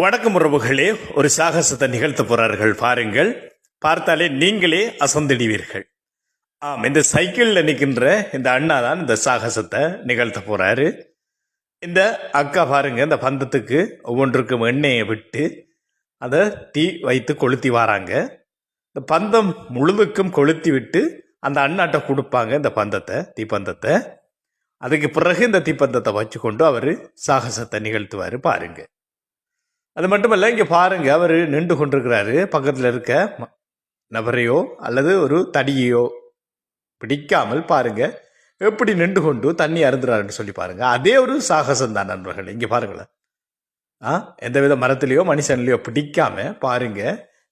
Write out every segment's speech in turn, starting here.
வணக்கம் உறவுகளே ஒரு சாகசத்தை நிகழ்த்த போறார்கள். பாருங்கள். பார்த்தாலே நீங்களே அசந்திடுவீர்கள். ஆம் இந்த சைக்கிளில் நிற்கின்ற இந்த அண்ணா தான் இந்த சாகசத்தை நிகழ்த்த போறாரு. இந்த அக்கா பாருங்க இந்த பந்தத்துக்கு ஒவ்வொன்றுக்கும் எண்ணெயை விட்டு அதை தீ வைத்து கொளுத்தி வராங்க. இந்த பந்தம் முழுதுக்கும் கொளுத்தி விட்டு அந்த அண்ணாட்ட கொடுப்பாங்க இந்த பந்தத்தை தீப்பந்தத்தை அதுக்கு பிறகு இந்த தீப்பந்தத்தை வச்சுக்கொண்டு அவர் சாகசத்தை நிகழ்த்துவார் பாருங்கள் அது மட்டுமல்ல இங்கே பாருங்க அவர் நின்று கொண்டிருக்கிறாரு. பக்கத்தில் இருக்க நபரையோ அல்லது ஒரு தடியையோ பிடிக்காமல் பாருங்க எப்படி நின்று கொண்டு தண்ணி அருந்துறாருன்னு சொல்லி பாருங்க. அதே ஒரு சாகசம் தான் நண்பர்கள். இங்கே பாருங்களேன். ஆ? எந்தவித மரத்துலேயோ மனுஷன்லையோ பிடிக்காம பாருங்க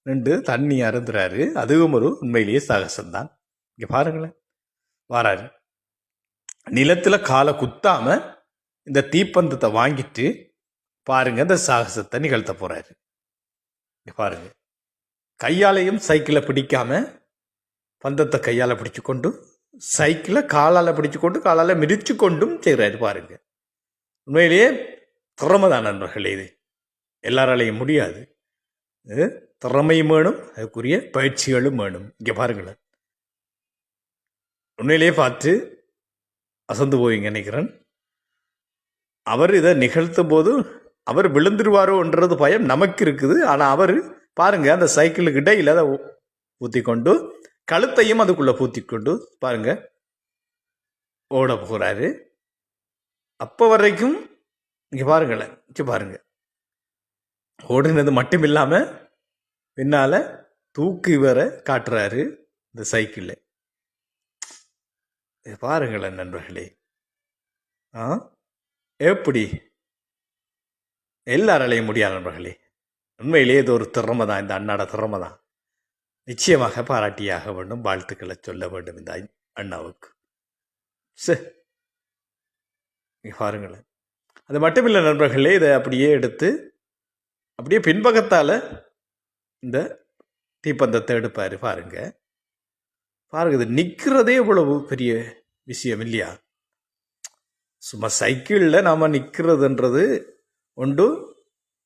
நின்று தண்ணி அருந்துறாரு. அதுவும் ஒரு உண்மையிலேயே சாகசம் தான் இங்கே பாருங்களேன். வாராரு. நிலத்தில் காலை குத்தாம இந்த தீப்பந்தத்தை வாங்கிட்டு பாருங்க இந்த சாகசத்தை நிகழ்த்த போறாரு. பாருங்க. கையாலையும் சைக்கிளை பிடிக்காம பந்தத்தை கையால் பிடிச்சு கொண்டு சைக்கிளை காலால் பிடிச்சு கொண்டு காலால் மிதிச்சு கொண்டும் செய்கிறாரு பாருங்க. உண்மையிலேயே திறமைதான் நண்பர்களே இது. எல்லாராலையும் முடியாது. திறமையும் வேணும் அதுக்குரிய பயிற்சிகளும் வேணும். இங்கே பாருங்களேன். உண்மையிலேயே பார்த்து அசந்து போவீங்க நினைக்கிறேன். அவர் இதை நிகழ்த்தும் போது அவர் விழுந்துருவாரோன்றது பயம் நமக்கு இருக்குது. ஆனால் அவர் பாருங்க அந்த சைக்கிளுக்கு இடையில அதை ஊற்றி கொண்டு கழுத்தையும் அதுக்குள்ள பூத்தி கொண்டு பாருங்க ஓட போகிறாரு அப்போ வரைக்கும் இங்கே பாருங்களேன் இங்கே பாருங்க. ஓடுனது மட்டும் இல்லாமல் பின்னால தூக்கி வர காட்டுறாரு இந்த சைக்கிளில் பாருங்களேன் நண்பர்களே. ஆ? எப்படி? எல்லாராலையும் முடியாது நண்பர்களே. உண்மையிலேயே இது ஒரு திறமை தான் இந்த அண்ணாட திறமை தான் நிச்சயமாக பாராட்டியாக வேண்டும் வாழ்த்துக்களை சொல்ல வேண்டும் இந்த அண்ணாவுக்கு. சே. பாருங்களேன். அது மட்டும் இல்லை நண்பர்களே இதை அப்படியே எடுத்து அப்படியே பின்பக்கத்தால் இந்த தீப்பந்தத்தை எடுப்பார் பாருங்க. பாருங்க இது நிற்கிறதே இவ்வளவு பெரிய விஷயம் இல்லையா? சும்மா சைக்கிளில் நாம் நிற்கிறதுன்றது ஒன்று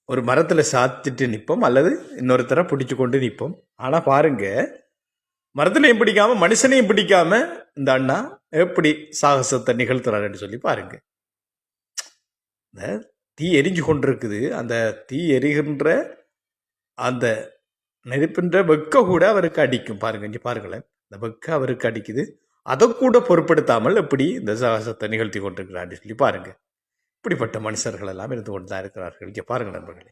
ஒரு மரத்தில் சாத்திட்டு நிற்போம் அல்லது இன்னொருத்தரை பிடிச்சி கொண்டு நிற்போம் ஆனால் பாருங்க மரத்துலையும் பிடிக்காம மனுஷனையும் பிடிக்காம இந்த அண்ணா எப்படி சாகசத்தை நிகழ்த்துறாருன்னு சொல்லி பாருங்க. இந்த தீ எரிஞ்சு கொண்டிருக்குது. அந்த தீ எரிகின்ற அந்த நெருப்பின்ற வெக்க கூட அவருக்கு அடிக்கும். பாருங்க இங்கே பாருங்களேன். இந்த வெக்க அவருக்கு அடிக்குது. அதை கூட பொருட்படுத்தாமல் எப்படி இந்த சாகசத்தை நிகழ்த்தி கொண்டிருக்கிறான்னு சொல்லி பாருங்கள் இப்படிப்பட்ட மனுஷர்கள் எல்லாம் இருந்து கொண்டு தான் இருக்கிறார்கள். இங்கே பாருங்கள் நண்பர்களே.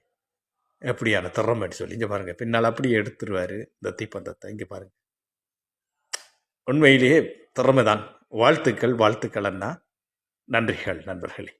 எப்படியான திறமைன்னு சொல்லி இங்கே பாருங்கள் பின்னால் அப்படியே எடுத்துருவாரு இந்த தீப்பந்தத்தை. இங்கே பாருங்கள் உண்மையிலேயே திறமை தான் வாழ்த்துக்கள் வாழ்த்துக்கள் அண்ணா. நன்றிகள் நண்பர்களே.